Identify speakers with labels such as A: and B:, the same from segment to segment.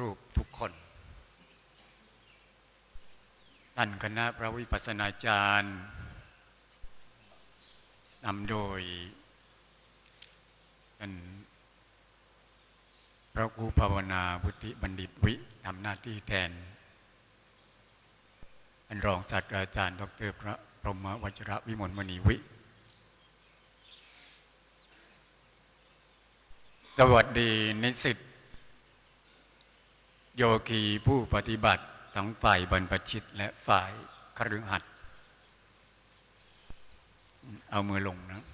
A: รูปทุกคนท่านคณะพระวิปัสสนาจารย์นำโดยท่านพระครูภาวนาพุทธิบัณฑิตวิทำหน้าที่แทนท่านรองศาสตราจารย์ ดรพระพรหมวัชระวิมลมณีวิสวัสดีนิสิต โยคีผู้ปฏิบัติทั้งฝ่ายบรรพชิตและฝ่ายคฤหัสถ์เอามือลงนะ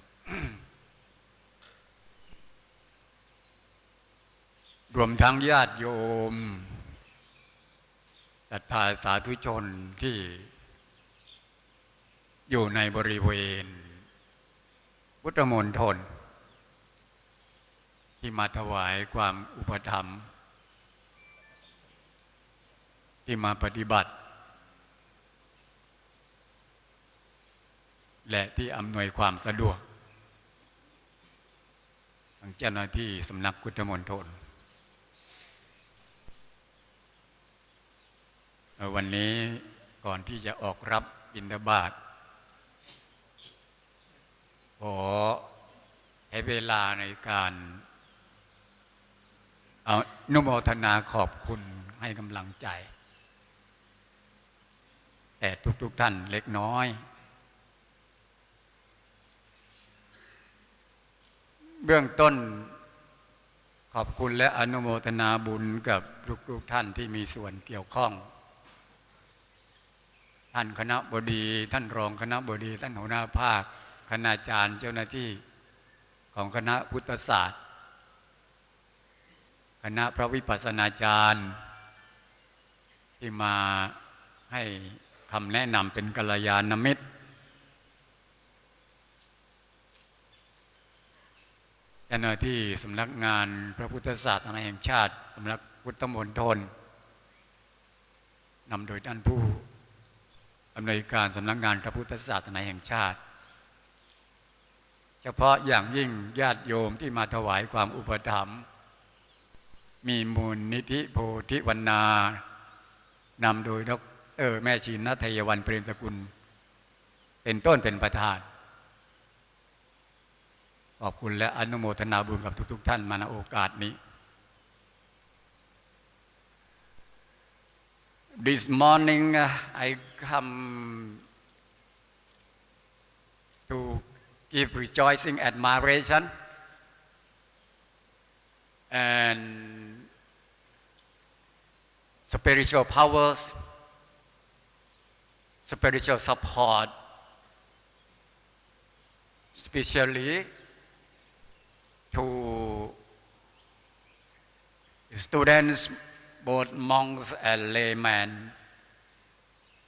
A: รวมทั้งญาติโยมศรัทธาสาธุชนที่อยู่ในบริเวณ พุทธมณฑลที่มาถวายความอุปถัมภ์ ที่มาปฏิบัติ และที่อำนวยความสะดวกทางเจ้าหน้าที่สำนักพุทธมณฑลเอ่อวันนี้ก่อนที่จะออกรับบิณฑบาตขอให้เวลาในการเอานุโมทนาขอบคุณให้กำลังใจ แต่ทุกๆทท่านเล็กน้อย เบื้องต้นขอบคุณและอนุโมทนาบุญกับทุกๆท่านที่มีส่วนเกี่ยวข้อง ท่านคณะบดี ท่านรองคณะบดี ท่านหัวหน้าภาค คณาจารย์เจ้าหน้าที่ของคณะพุทธศาสตร์ คณะพระวิปัสสนาจารย์ ที่มาให้ คำแนะนำเป็นกัลยาณมิตรเจ้าหน้าที่สำนักงานพระพุทธศาสนาแห่งชาติสำนักพุทธมณฑลนำโดยท่านผู้อำนวยการสำนักงานพระพุทธศาสนาแห่งชาติ เฉพาะอย่างยิ่งญาติโยมที่มาถวายความอุปถัมภ์มีมูลนิธิโพธิวันนานำโดยดร แม่ชีนัทยวันเปรมสกุล เป็นต้นเป็นประธานขอบคุณและอนุโมทนาบุญกับทุก ๆ ท่านมาณโอกาสนี้ This morning I come to give rejoicing admiration and spiritual powers, spiritual support, especially to students, both monks and laymen,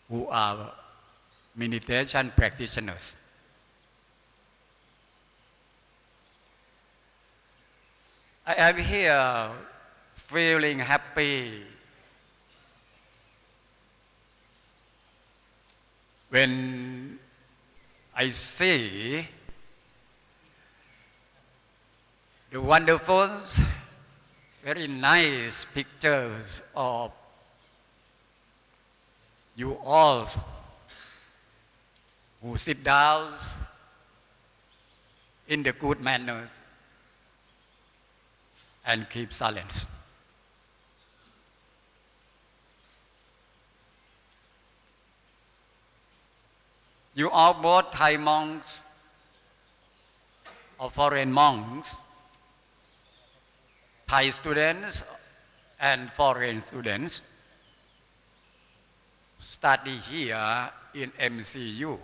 A: who are meditation practitioners. I am here feeling happy when I see the wonderful, very nice pictures of you all who sit down in the good manners and keep silence. You are both Thai monks or foreign monks, Thai students and foreign students study here in MCU.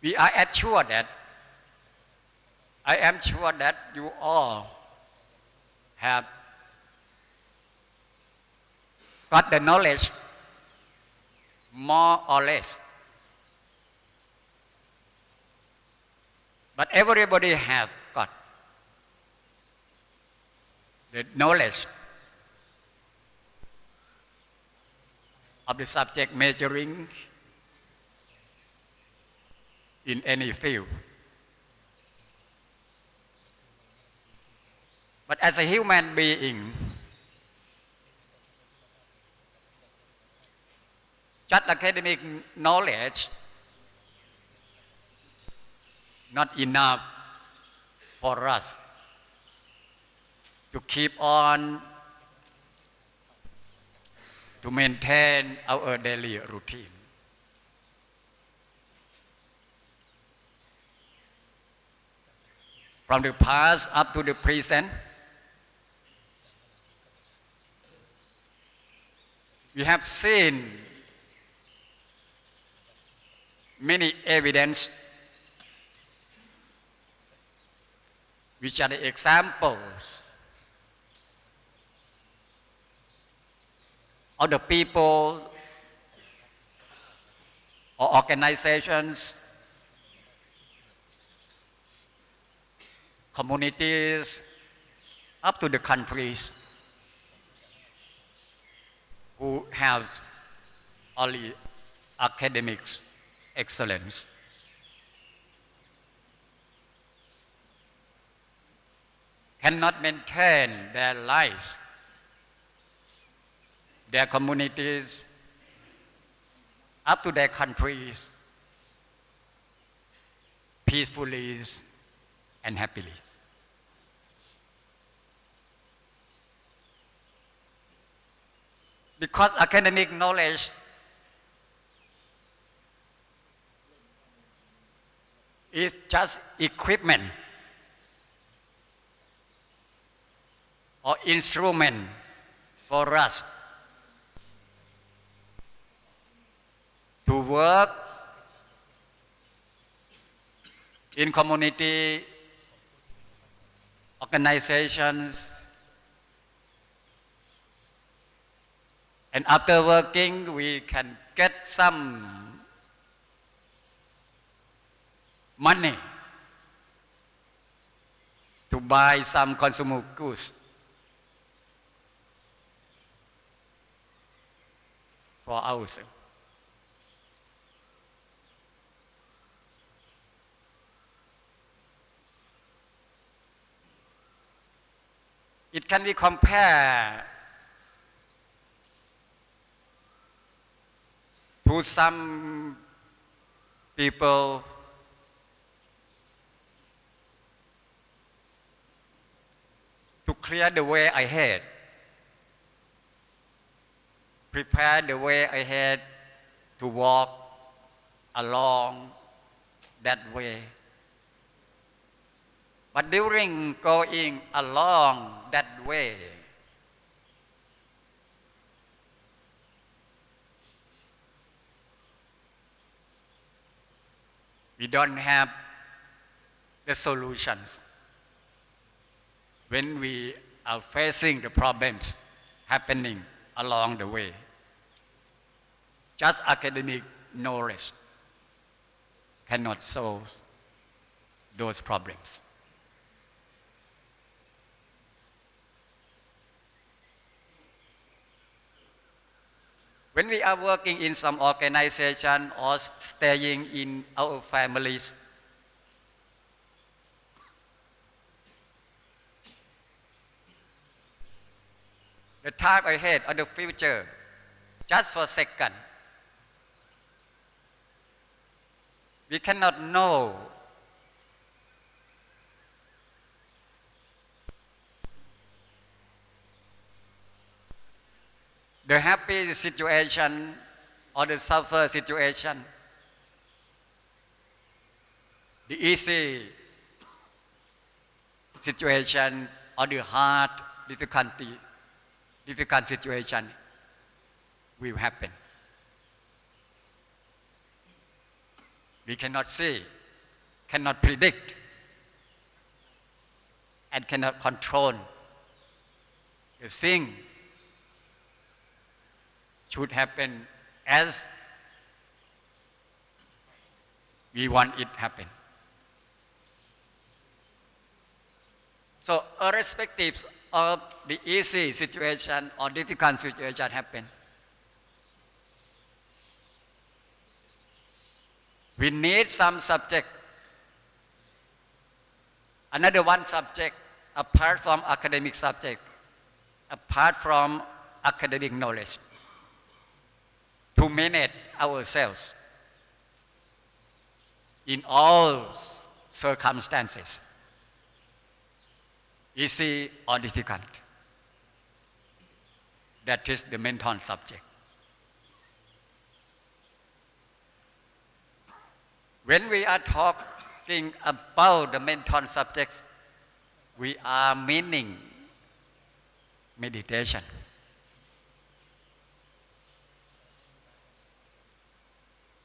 A: We are assured that I am sure that you all have got the knowledge more or less. But everybody have got the knowledge of the subject majoring in any field. But as a human being, just academic knowledge not enough for us to keep on to maintain our daily routine. From the past up to the present, we have seen many evidence which are the examples of the people or organizations, communities, up to the countries who have only academics excellence. Cannot maintain their lives, their communities, up to their countries peacefully and happily. Because academic knowledge is just equipment or instrument for us to work in community organizations and after working we can get some money to buy some consumer goods for ourselves. It can be compared to some people to clear the way ahead, prepare the way ahead to walk along that way. But during going along that way, we don't have the solutions when we are facing the problems happening along the way. Just academic knowledge cannot solve those problems. When we are working in some organization or staying in our families, the time ahead or the future, just for a second, we cannot know the happy situation or the suffer situation, the easy situation or the hard difficulty, difficult situation will happen. We cannot see, cannot predict, and cannot control the thing should happen as we want it happen. So irrespective of the easy situation or difficult situation happen, we need some subject, another one subject apart from academic subject, apart from academic knowledge, to manage ourselves in all circumstances, easy or difficult. That is the mental subject. When we are talking about the mental subjects, we are meaning meditation.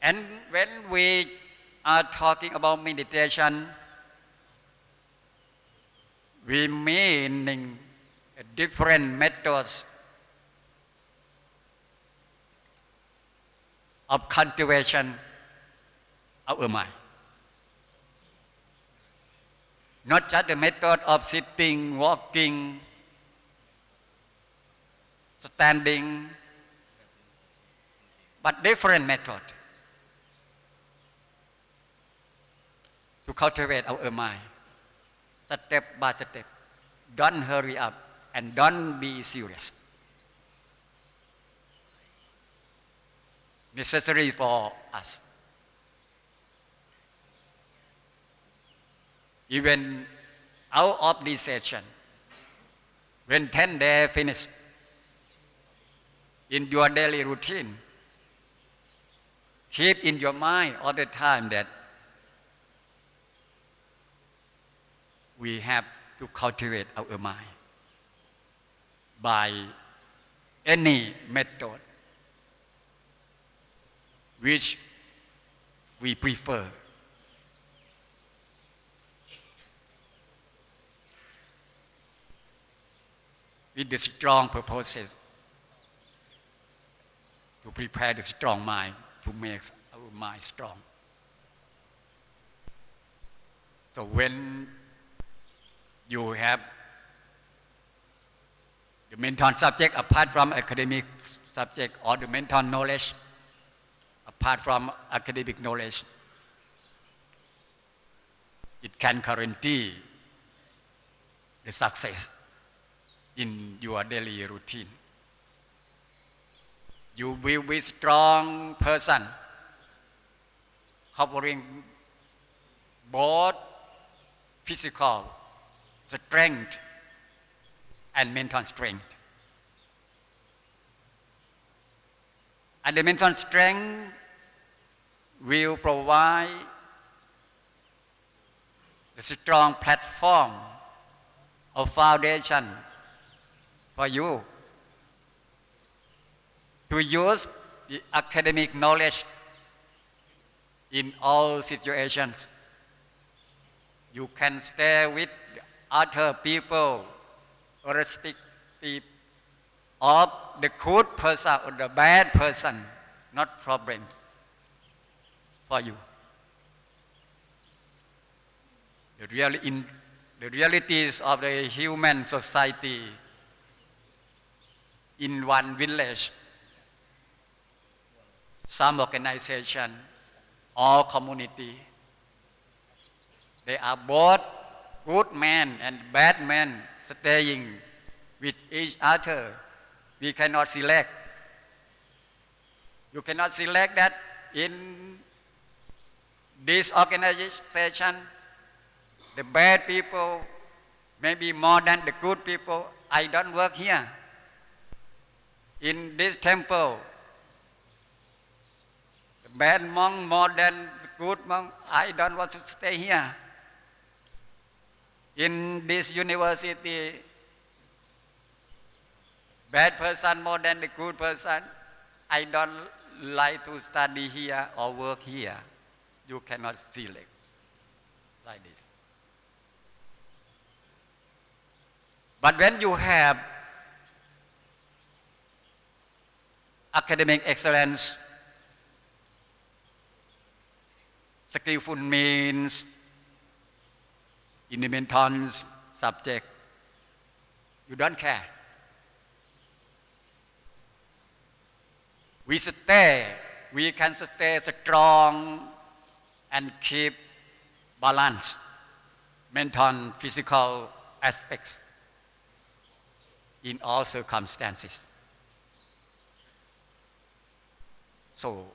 A: And when we are talking about meditation, we meaning different methods of cultivation of our mind. Not just the method of sitting, walking, standing, but different method to cultivate our mind, step by step. Don't hurry up and don't be serious. Necessary for us. Even out of this session, when 10 days finished, in your daily routine, keep in your mind all the time that we have to cultivate our mind by any method which we prefer. With the strong purposes to prepare the strong mind to make our mind strong. So when you have the mental subject apart from academic subject or the mental knowledge apart from academic knowledge, it can guarantee the success in your daily routine. You will be strong person covering both physical strength and mental strength. And the mental strength will provide the strong platform or foundation for you to use the academic knowledge in all situations. You can stay with other people, irrespective of the good person or the bad person, not problem for you. The, real in, the realities of the human society in one village, some organization or community, they are both good men and bad men staying with each other. We cannot select. You cannot select that in this organization, the bad people maybe more than the good people. I don't work here. In this temple, the bad monk more than the good monk. I don't want to stay here. In this university, bad person more than the good person. I don't like to study here or work here. You cannot select like this. But when you have academic excellence, skillful means, in the mental subject, you don't care. We stay, we can stay strong and keep balance, mental, physical, aspects in all circumstances. So,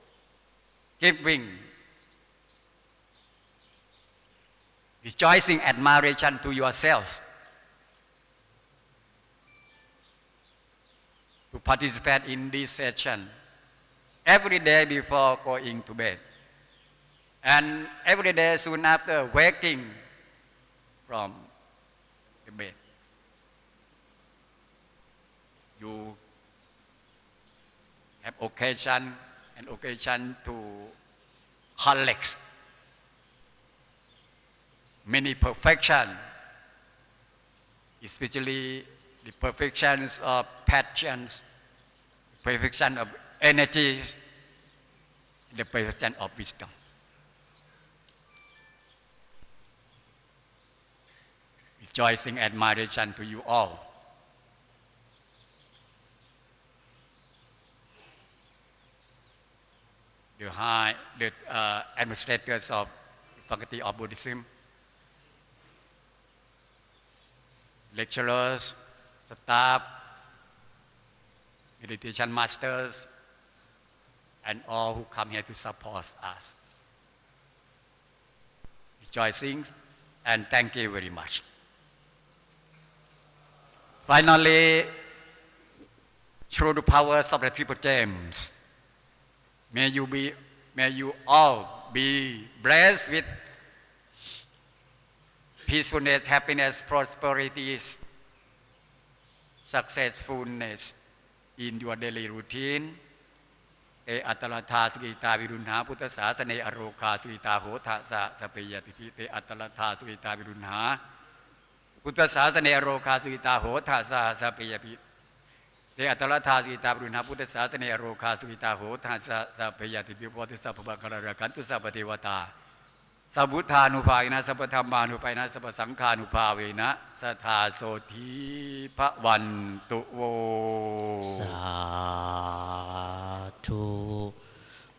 A: giving, rejoicing admiration to yourselves to participate in this session every day before going to bed. And every day soon after waking from the bed. You have occasion and occasion to collect many perfection, especially the perfections of passions, perfection of energies, the perfection of wisdom. Rejoicing admiration to you all. The high, the uh, administrators of Faculty of Buddhism, lecturers, staff, meditation masters, and all who come here to support us. Rejoicing and thank you very much. Finally, through the powers of the triple gems, may you be, may you all be blessed with peacefulness, happiness, prosperity, successfulness in your daily routine เออัตลธาสกิตาวิรุณหาพุทธศาสนอโรคาสุกิตาโหทะสะสเปยติพิเตอัตลธาสกิตาวิรุณหาพุทธศาสนอโรคาสุกิตาโหทะสะสเปยติเตอัตลธาสกิตาวิรุณหาพุทธศาสนอโรคาสุกิตาโหทะสะสเปยติพิโพธิสัพพะกระกันตุสัพพเทวตา สัพพุทธานุภาเวนะสัพพธรรมานุภาเวนะสัพพสังฆานุภาเวนะสทาโสธีพระวันตุโว
B: Sadhu.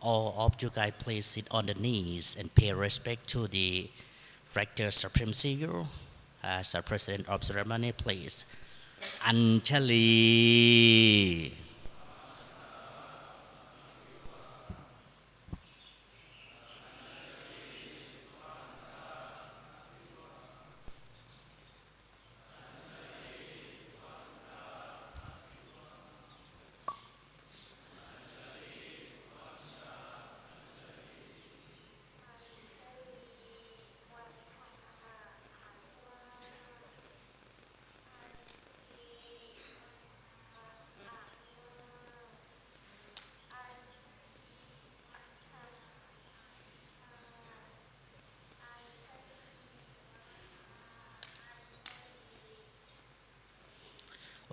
B: All of you guys please sit on the knees and pay respect to the Rector Supreme Seer as our President of ceremony, please. Anjali.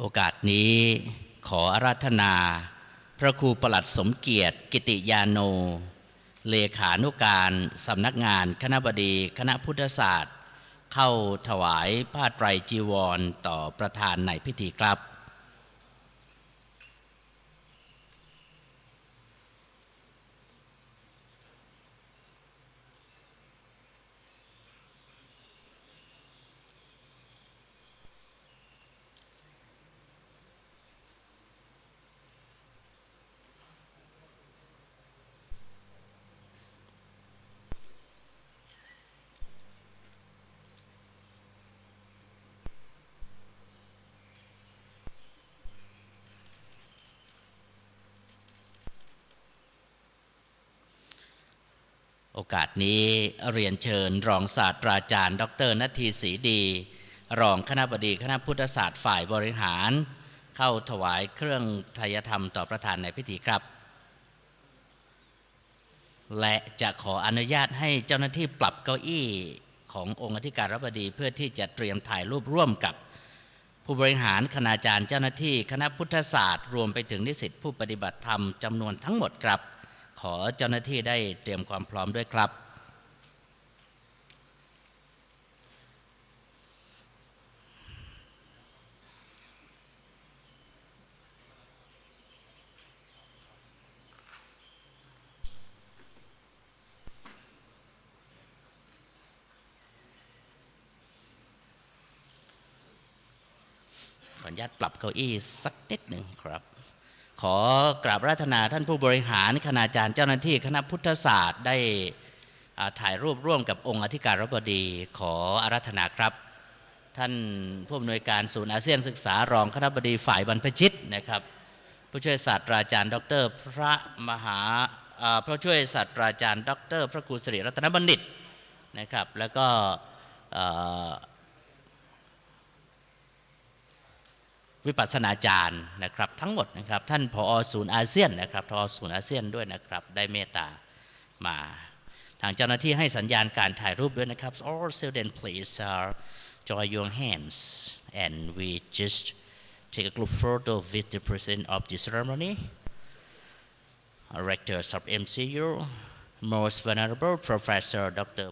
B: โอกาสนี้ขออาราธนา พระครูประหลัดสมเกียรติ กิติยาโน เลขานุการสำนักงานคณะบดีคณะพุทธศาสตร์ เข้าถวายผ้าไตรจีวรต่อประธานในพิธีครับ โอกาสนี้เรียนเชิญรองศาสตราจารย์ ดรนัทีศรีดี รองคณะบดีคณะพุทธศาสตร์ฝ่ายบริหาร เข้าถวายเครื่องทายธรรมต่อประธานในพิธีครับ และจะขออนุญาตให้เจ้าหน้าที่ปรับเก้าอี้ขององค์อธิการรัฐบดีเพื่อที่จะเตรียมถ่ายรูปร่วมกับ ผู้บริหารคณาจารย์เจ้าหน้าที่ คณะพุทธศาสตร์ รวมไปถึงนิสิตผู้ปฏิบัติธรรมจำนวนทั้งหมดครับ ขอเจ้าหน้าที่ได้เตรียมความพร้อมด้วยครับ ขออนุญาตปรับเก้าอี้สักนิดหนึ่งครับ ขอกราบราธนาท่านผู้บริหารคณาจารย์เจ้าหน้าที่คณะพุทธศาสตร์ได้ถ่ายรูปร่วมกับองค์อธิการบดี ขออาราธนาครับ ท่านผู้อำนวยการศูนย์อาเซียนศึกษารองคณบดีฝ่ายบรรพชิตนะครับ ผู้ช่วยศาสตราจารย์ ดร พระมหาอ่าผู้ช่วยศาสตราจารย์ ดร พระครูสิริรัตนบัณฑิตนะครับ แล้วก็เอ่อ วิปัสสนาจารย์นะครับทั้งหมดนะครับท่านผอศูนย์อาเซียนนะครับผอศูนย์อาเซียนด้วยนะครับได้เมตตามาทางเจ้าหน้าที่ให้สัญญาณการถ่ายรูปด้วยนะครับ all students please uh, join your hands and we just take a group photo with the president of the ceremony rector of MCU most venerable professor Dr.